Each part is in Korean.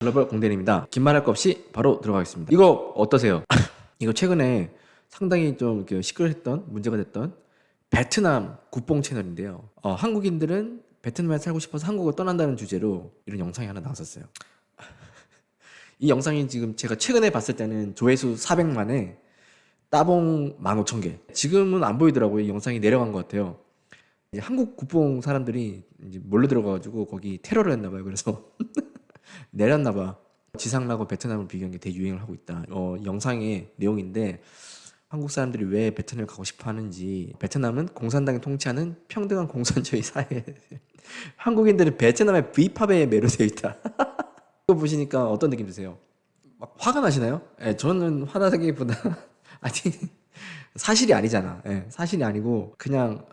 글로벌 공대입니다. 긴 말할 거 없이 바로 들어가겠습니다. 이거 어떠세요? 이거 최근에 상당히 좀 시끌했던 문제가 됐던 베트남 국뽕 채널인데요. 어, 한국인들은 베트남에 살고 싶어서 한국을 떠난다는 주제로 이런 영상이 하나 나왔었어요. 이 영상이 지금 제가 최근에 봤을 때는 조회수 400만에 따봉 15,000개. 지금은 안 보이더라고요. 이 영상이 내려간 것 같아요. 한국 국뽕 사람들이 이제 몰려 들어가가지고 거기 테러를 했나 봐요. 그래서 내렸나 봐. 지상라고 베트남을 비교한 게 대유행을 하고 있다. 어, 영상의 내용인데 한국 사람들이 왜 베트남을 가고 싶어 하는지 베트남은 공산당이 통치하는 평등한 공산주의 사회. 한국인들은 베트남의 V팝에 매료되어 있다. 이거 보시니까 어떤 느낌 드세요? 막 화가 나시나요? 예, 저는 화나기보다 아니 사실이 아니잖아. 예, 사실이 아니고 그냥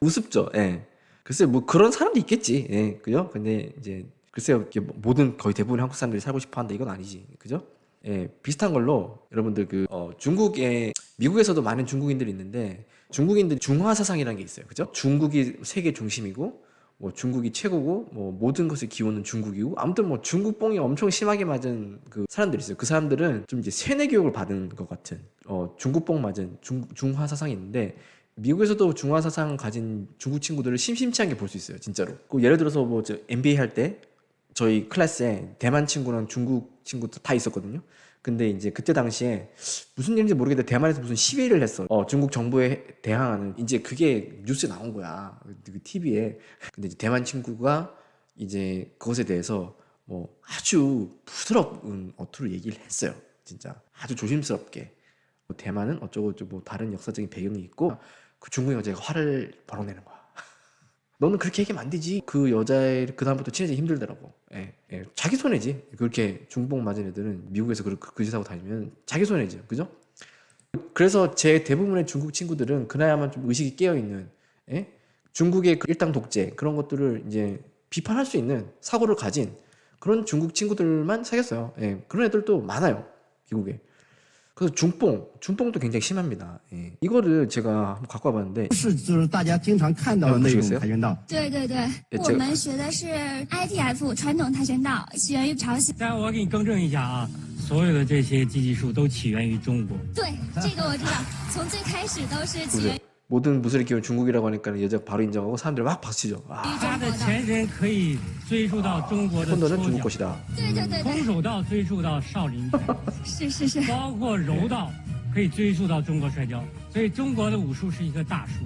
우습죠. 예. 글쎄 뭐 그런 사람도 있겠지. 예, 그죠? 근데 이제 글쎄요, 이렇게 모든 거의 대부분의 한국 사람들이 살고 싶어 한다 이건 아니지, 그죠? 예, 비슷한 걸로 여러분들 그 어, 중국에 미국에서도 많은 중국인들이 있는데 중국인들 중화 사상이라는 게 있어요, 그죠? 중국이 세계 중심이고 뭐 중국이 최고고 뭐 모든 것의 기원은 중국이고 아무튼 뭐 중국 뽕이 엄청 심하게 맞은 그 사람들이 있어요. 그 사람들은 좀 이제 세뇌 교육을 받은 것 같은 어, 중국 뽕 맞은 중, 중화 사상이 있는데 미국에서도 중화 사상 가진 중국 친구들을 심심치 않게 볼 수 있어요, 진짜로. 그 예를 들어서 뭐 저 MBA 할 때 저희 클래스에 대만 친구랑 중국 친구도 다 있었거든요. 근데 이제 그때 당시에 무슨 일인지 모르겠는데 대만에서 무슨 시위를 했어. 어, 중국 정부에 대항하는 이제 그게 뉴스에 나온 거야. 그 TV에. 근데 이제 대만 친구가 이제 그것에 대해서 뭐 아주 부드러운 어투로 얘기를 했어요. 진짜 아주 조심스럽게. 뭐 대만은 어쩌고 저쩌고 뭐 다른 역사적인 배경이 있고 그 중국 여자가 화를 벌어내는 거야. 너는 그렇게 얘기하면 안 되지. 그 여자애 그 다음부터 친해지기 힘들더라고. 예, 예. 자기 손해지. 그렇게 중복 맞은 애들은 미국에서 그, 그 짓하고 다니면 자기 손해지. 그죠? 그래서 제 대부분의 중국 친구들은 그나야만 좀 의식이 깨어 있는 예? 중국의 그 일당 독재 그런 것들을 이제 비판할 수 있는 사고를 가진 그런 중국 친구들만 사귀었어요. 예. 그런 애들도 많아요. 미국에. 그래서 중뽕, 중뽕도 굉장히 심합니다. 예. 이거를 제가 한번 갖고 와봤는데 是就是大家经常看到的那种跆拳道。对对对，这个我们学的是 ITF 传统跆拳道，起源于朝鲜。当然，我给你更正一下啊，所有的这些技技术都起源于中国。对，这个我知道，从最开始都是起源 보세요. 모든 무술의 기원 중국이라고 하니까 여자 바로 인정하고 사람들이 막 박수치죠. 아, 于它的中国的。前身可以追溯到中国的 콘도는 搓 중국 脚， 것이다. 对对对对，空手道追溯到少林拳，是是是，包括柔道可以追溯到中国摔跤。所以中国的武术是一个大术。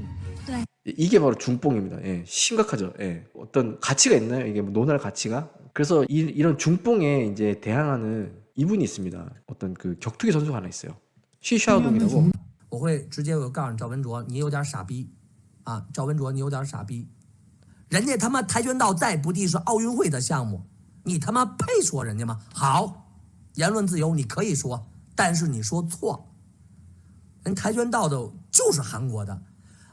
이게 바로 중뽕입니다. 예, 심각하죠. 예. 어떤 가치가 있나요? 이게 뭐 논할 가치가? 그래서 이, 런 중뽕에 이제 대항하는 이분이 있습니다. 어떤 그 격투기 선수가 하나 있어요. 쉬샤오동이라고. 我会直接我告诉你赵文卓，你有点傻逼，啊，赵文卓你有点傻逼，人家他妈跆拳道再不济是奥运会的项目，你他妈配说人家吗？好，言论自由你可以说，但是你说错，人跆拳道的就是韩国的，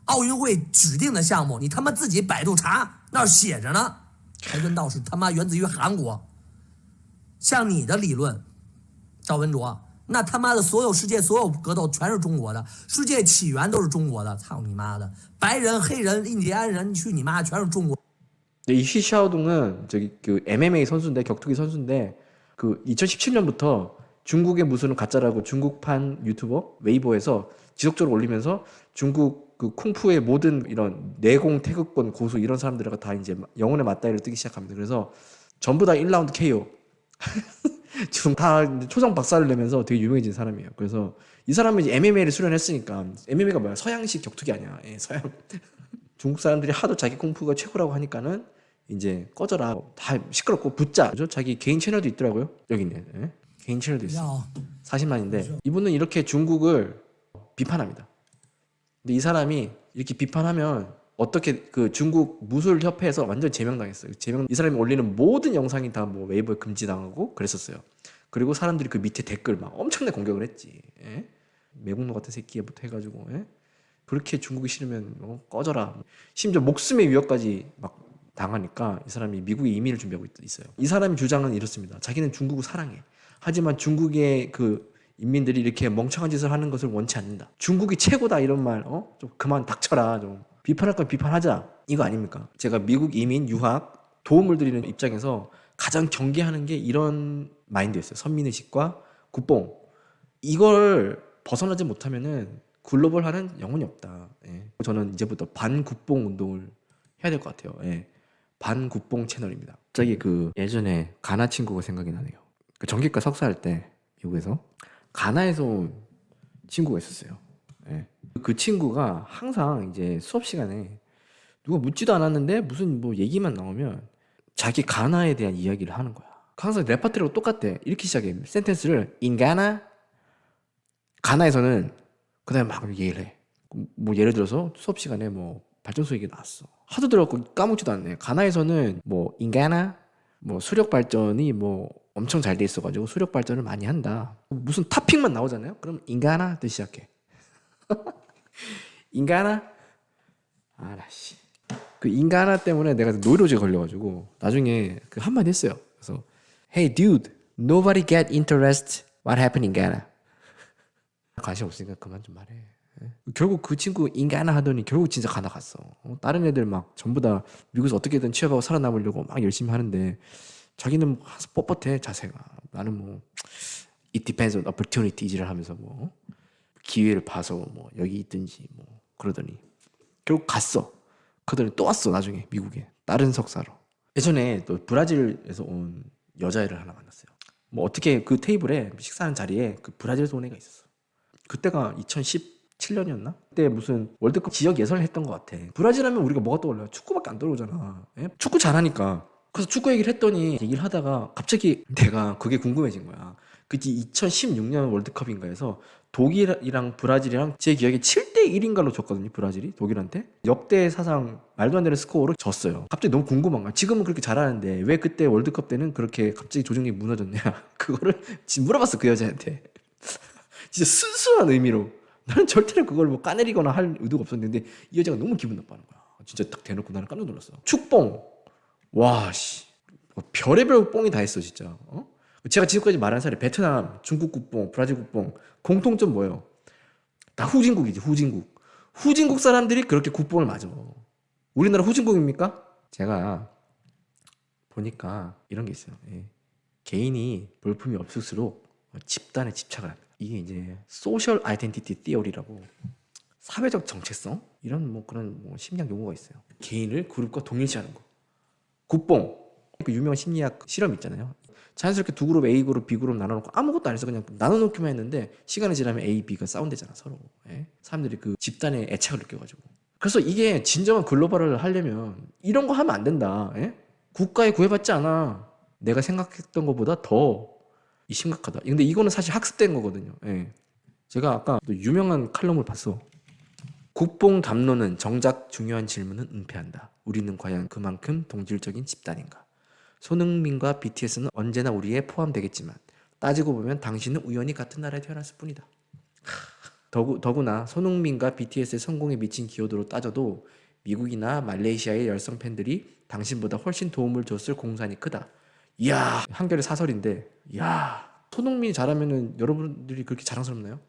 奥运会指定的项目，你他妈自己百度查，那儿写着呢，跆拳道是他妈源自于韩国，像你的理论，赵文卓， 那他妈的所有世界所有格斗全是中国的，世界起源都是中国的，操你妈的！白人、黑人、印第安人，去你妈，全是中国。 이 쉬샤오동은 저기 그 MMA 선수인데 격투기 선수인데 그 2017년부터 중국의 무술은 가짜라고 중국판 유튜버 웨이보에서 지속적으로 올리면서 중국 그 쿵푸의 모든 이런 내공 태극권 고수 이런 사람들과 다 이제 영혼의 맞다이를 뜨기 시작합니다. 그래서 전부 다 1라운드 KO. 지금 다 이제 초성 박살을 내면서 되게 유명해진 사람이에요. 그래서 이 사람은 이제 MMA를 수련했으니까 MMA가 뭐야? 서양식 격투기 아니야. 예, 서양. 중국 사람들이 하도 자기 쿵푸가 최고라고 하니까는 이제 꺼져라. 다 시끄럽고 붙자. 그죠? 자기 개인 채널도 있더라고요. 여기 있네. 예? 개인 채널도 있어. 40만인데 이분은 이렇게 중국을 비판합니다. 근데 이 사람이 이렇게 비판하면 어떻게 그 중국 무술 협회에서 완전 제명당했어요. 제명 이 사람이 올리는 모든 영상이 다 뭐 웨이브에 금지당하고 그랬었어요. 그리고 사람들이 그 밑에 댓글 막 엄청나게 공격을 했지. 예? 매국노 같은 새끼부터 해가지고 예? 그렇게 중국이 싫으면 어, 꺼져라. 심지어 목숨의 위협까지 막 당하니까 이 사람이 미국에 이민을 준비하고 있- 있어요. 이 사람의 주장은 이렇습니다. 자기는 중국을 사랑해. 하지만 중국의 그 인민들이 이렇게 멍청한 짓을 하는 것을 원치 않는다. 중국이 최고다 이런 말, 어? 좀 그만 닥쳐라. 좀 비판할 건 비판하자. 이거 아닙니까? 제가 미국 이민 유학 도움을 드리는 입장에서 가장 경계하는 게 이런 마인드였어요. 선민의식과 국뽕. 이걸 벗어나지 못하면은 글로벌화는 영혼이 없다. 예. 저는 이제부터 반국뽕 운동을 해야 될 것 같아요. 예. 반국뽕 채널입니다. 갑자기 그 예전에 가나 친구가 생각이 나네요. 그 전기과 석사할 때 미국에서 가나에서 온 친구가 있었어요. 예. 그 친구가 항상 이제 수업 시간에 누가 묻지도 않았는데 무슨 뭐 얘기만 나오면 자기 가나에 대한 이야기를 하는 거야. 항상 레파토리가 똑같대. 이렇게 시작해. 센텐스를 Ghana 가나에서는 그다음에 막 얘기를 해. 뭐 예를 들어서 수업 시간에 뭐 발전소 얘기 나왔어. 하도 들어갖고 까먹지도 않네. 가나에서는 뭐 Ghana 뭐 수력 발전이 뭐 엄청 잘 돼 있어가지고 수력 발전을 많이 한다. 무슨 타픽만 나오잖아요. 그럼 인가나 또 시작해. 인가나 아라씨. 그 인가나 때문에 내가 노이로제 걸려가지고 나중에 그 한마디 했어요. 그래서 Hey dude, nobody get interest what happened in Ghana. 관심 없으니까 그만 좀 말해. 예. 결국 그 친구 인가나 하더니 결국 진짜 가나 갔어. 어, 다른 애들 막 전부 다 미국에서 어떻게든 취업하고 살아남으려고 막 열심히 하는데 자기는 뭐 뻣뻣해 자세가. 나는 뭐 it depends on opportunity를 하면서 뭐 기회를 봐서 뭐 여기 있든지 뭐 그러더니 결국 갔어. 그러더니 또 왔어 나중에 미국에 다른 석사로. 예전에 또 브라질에서 온 여자애를 하나 만났어요. 뭐 어떻게 그 테이블에 식사하는 자리에 그 브라질에서 온 애가 있었어. 그때가 2017년이었나? 그때 무슨 월드컵 지역 예선을 했던 것 같아. 브라질 하면 우리가 뭐가 떠올라요? 축구밖에 안 떠오르잖아. 예? 축구 잘하니까. 그래서 축구 얘기를 했더니 얘기를 하다가 갑자기 내가 그게 궁금해진 거야. 그지 2016년 월드컵인가 해서 독일이랑 브라질이랑 제 기억에 7대 1인가로 졌거든요. 브라질이 독일한테. 역대 사상 말도 안 되는 스코어로 졌어요. 갑자기 너무 궁금한 거야. 지금은 그렇게 잘하는데 왜 그때 월드컵 때는 그렇게 갑자기 조직이 무너졌냐. 그거를 물어봤어. 그 여자한테. 진짜 순수한 의미로. 나는 절대로 그걸 뭐 까내리거나 할 의도가 없었는데 이 여자가 너무 기분 나빠하는 거야. 진짜 딱 대놓고 나는 깜짝 놀랐어. 축뽕. 와, 씨. 뭐 별의별 뽕이 다 있어, 진짜. 어? 제가 지금까지 말한 사례, 베트남, 중국 국뽕, 브라질 국뽕, 공통점 뭐예요? 다 후진국이지, 후진국. 후진국 사람들이 그렇게 국뽕을 맞아. 우리나라 후진국입니까? 제가 보니까 이런 게 있어요. 예. 개인이 볼품이 없을수록 집단에 집착을 합니다. 이게 이제 소셜 아이덴티티 티어리라고 사회적 정체성 이런 뭐 그런 뭐 심리학 용어가 있어요. 개인을 그룹과 동일시하는 거. 국뽕 그 유명한 심리학 실험 있잖아요. 자연스럽게 두 그룹 A 그룹 B 그룹 나눠놓고 아무것도 안 해서 그냥 나눠놓기만 했는데 시간이 지나면 A, B가 싸운대잖아 서로. 예? 사람들이 그 집단의 애착을 느껴가지고. 그래서 이게 진정한 글로벌을 하려면 이런 거 하면 안 된다. 예? 국가에 구애받지 않아. 내가 생각했던 것보다 더 심각하다. 근데 이거는 사실 학습된 거거든요. 예. 제가 아까 또 유명한 칼럼을 봤어. 국뽕 담론은 정작 중요한 질문은 은폐한다. 우리는 과연 그만큼 동질적인 집단인가? 손흥민과 BTS는 언제나 우리에 포함되겠지만 따지고 보면 당신은 우연히 같은 나라에 태어났을 뿐이다. 더구, 더구나 손흥민과 BTS의 성공에 미친 기여도로 따져도 미국이나 말레이시아의 열성 팬들이 당신보다 훨씬 도움을 줬을 공산이 크다. 이야 한결의 사설인데 이야 손흥민이 잘하면은 여러분들이 그렇게 자랑스럽나요?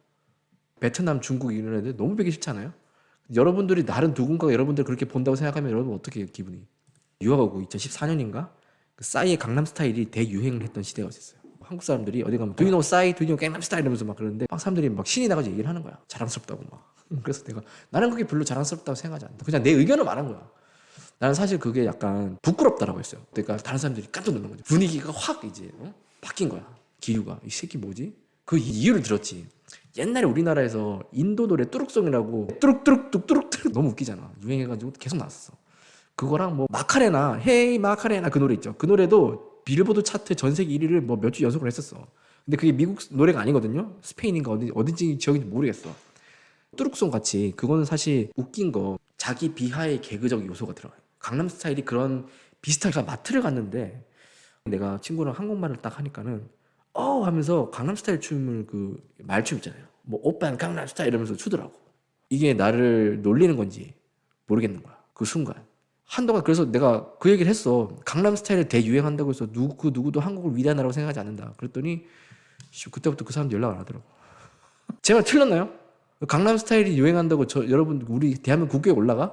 베트남, 중국 이런 애들 너무 보기 싫잖아요. 여러분들이 다른 누군가가 여러분들 그렇게 본다고 생각하면 여러분 어떻게 기분이? 유학하고 2014년인가 그 싸이의 강남 스타일이 대유행을 했던 시대가 있었어요. 한국 사람들이 어디 가면 know 싸이? Do you know 강남 스타일? 이러면서 막 그러는데 막 사람들이 막 신이 나가지고 얘기를 하는 거야. 자랑스럽다고 막. 그래서 내가 나는 그게 별로 자랑스럽다고 생각하지 않는다. 그냥 내 의견을 말한 거야. 나는 사실 그게 약간 부끄럽다라고 했어요. 그러니까 다른 사람들이 깜짝 놀란 거죠. 분위기가 확 이제 어? 바뀐 거야. 기류가 이 새끼 뭐지? 그 이유를 들었지. 옛날에 우리나라에서 인도 노래 뚜룩송이라고 뚜룩뚜룩 뚝뚜룩 너무 웃기잖아. 유행해가지고 계속 나왔어. 그거랑 뭐 마카레나 헤이 마카레나 그 노래 있죠. 그 노래도 빌보드 차트 전 세계 1위를 뭐 몇 주 연속으로 했었어. 근데 그게 미국 노래가 아니거든요. 스페인인가 어디 어딘지 지역인지 모르겠어. 뚜룩송 같이 그거는 사실 웃긴 거 자기 비하의 개그적 요소가 들어가요. 강남 스타일이 그런 비슷하게 마트를 갔는데 내가 친구랑 한국말을 딱 하니까는 어 하면서 강남 스타일 춤을 그 말춤 있잖아요. 뭐 오빠는 강남 스타일 이러면서 추더라고. 이게 나를 놀리는 건지 모르겠는 거야. 그 순간. 한동안 그래서 내가 그 얘기를 했어. 강남 스타일을 대유행한다고 해서 누구 그 누구도 한국을 위대한 나라고 생각하지 않는다. 그랬더니 씨, 그때부터 그 사람들 연락 안 하더라고. 제 말 틀렸나요? 강남 스타일이 유행한다고 저 여러분 우리 대한민국 국교에 올라가?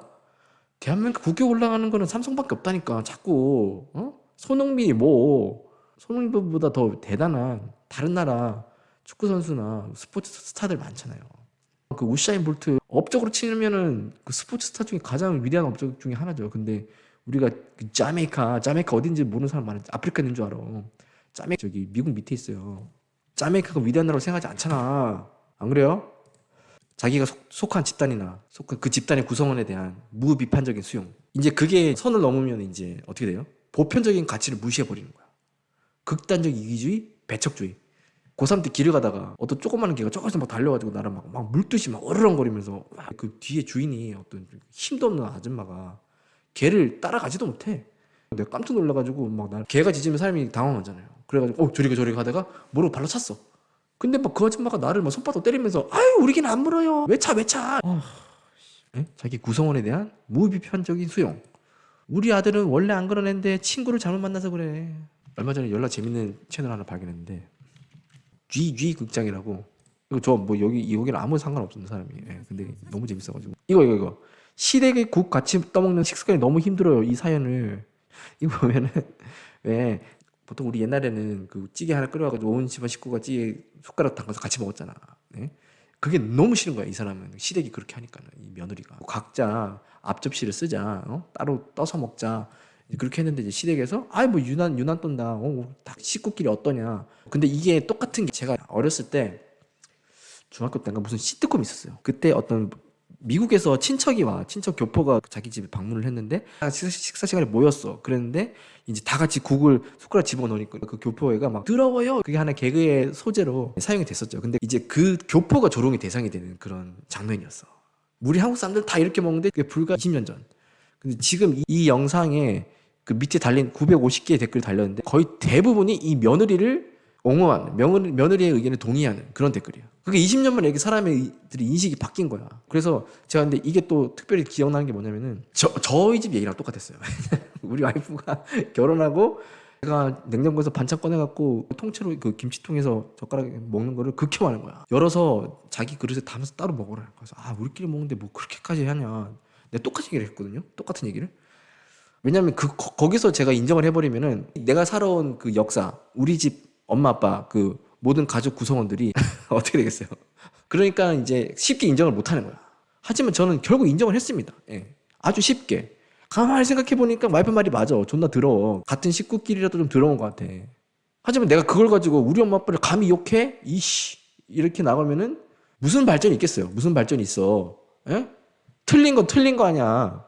대한민국 국교에 올라가는 거는 삼성밖에 없다니까. 자꾸 어? 손흥민이 뭐 손흥민보다 더 대단한 다른 나라 축구 선수나 스포츠 스타들 많잖아요. 그 우샤인 볼트 업적으로 치면은 그 스포츠 스타 중에 가장 위대한 업적 중에 하나죠. 근데 우리가 그 자메이카, 자메이카 어딘지 모르는 사람 많은지 아프리카 있는 줄 알아. 자메 저기 미국 밑에 있어요. 자메이카가 위대한 나라로 생각하지 않잖아. 안 그래요? 자기가 속, 속한 집단이나 속한 그 집단의 구성원에 대한 무비판적인 수용. 이제 그게 선을 넘으면 이제 어떻게 돼요? 보편적인 가치를 무시해 버리는 거야. 극단적 이기주의, 배척주의. 고3 때 길을 가다가 어떤 조그마한 개가 저기서 막 달려가지고 나를 막, 막 물듯이 막 어르렁거리면서 막 그 뒤에 주인이 어떤 힘도 없는 아줌마가 개를 따라가지도 못해. 내가 깜짝 놀라가지고 막 나 개가 짖으면 사람이 당황하잖아요. 그래가지고 어 저리가 저리 가다가 모르고 발로 찼어. 근데 막 그 아줌마가 나를 막 손바닥 때리면서 아유 우리 개는 안 물어요. 왜 차 왜 차? 아, 에? 자기 구성원에 대한 무비판적인 수용. 우리 아들은 원래 안 그런 애인데 친구를 잘못 만나서 그래. 얼마 전에 연락 재밌는 채널 하나 발견했는데 GG 극장이라고. 이거 저뭐 여기 여기는 아무 상관없는 사람이. 예, 근데 너무 재밌어가지고. 이거 이거 이거. 시댁의 국 같이 떠먹는 식습관이 너무 힘들어요 이 사연을. 이거 보면은 왜 보통 우리 옛날에는 그 찌개 하나 끓여가지고 온 집안 식구가 찌개 숟가락 담가서 같이 먹었잖아. 네? 그게 너무 싫은 거야 이 사람은. 시댁이 그렇게 하니까는 이 며느리가. 각자 앞접시를 쓰자 어? 따로 떠서 먹자 그렇게 했는데 이제 시댁에서 아이 뭐 유난 유난 떤다. 어, 다 식구끼리 어떠냐. 근데 이게 똑같은 게 제가 어렸을 때 중학교 때인가 무슨 시트콤 있었어요. 그때 어떤 미국에서 친척이 와 친척 교포가 자기 집에 방문을 했는데 다 식사, 시간에 모였어. 그랬는데 이제 다 같이 국을 숟가락 집어넣으니까 그 교포애가 막 더러워요. 그게 하나 개그의 소재로 사용이 됐었죠. 근데 이제 그 교포가 조롱의 대상이 되는 그런 장면이었어. 우리 한국 사람들 다 이렇게 먹는데 그게 불과 20년 전 근데 지금 이, 이 영상에 그 밑에 달린 950개의 댓글이 달렸는데 거의 대부분이 이 며느리를 옹호하는 며느리, 며느리의 의견에 동의하는 그런 댓글이에요. 그게 20년 만에 이렇게 사람들이 인식이 바뀐 거야. 그래서 제가 근데 이게 또 특별히 기억나는 게 뭐냐면은 저, 저희 집 얘기랑 똑같았어요. 우리 와이프가 결혼하고 제가 냉장고에서 반찬 꺼내갖고 통째로 그 김치통에서 젓가락에 먹는 거를 극혐하는 거야. 열어서 자기 그릇에 담아서 따로 먹으라. 그래서 아 우리끼리 먹는데 뭐 그렇게까지 하냐. 내가 똑같이 얘기를 했거든요. 똑같은 얘기를. 왜냐면 그 거- 거기서 제가 인정을 해버리면은 내가 살아온 그 역사, 우리 집 엄마 아빠 그 모든 가족 구성원들이 어떻게 되겠어요? 그러니까 이제 쉽게 인정을 못 하는 거야. 하지만 저는 결국 인정을 했습니다. 예. 아주 쉽게. 가만히 생각해 보니까 와이프 말이 맞아. 존나 더러워. 같은 식구끼리라도 좀 더러운 것 같아. 하지만 내가 그걸 가지고 우리 엄마 아빠를 감히 욕해? 이씨 이렇게 나가면은 무슨 발전이 있겠어요? 무슨 발전이 있어? 예? 틀린 건 틀린 거 아니야.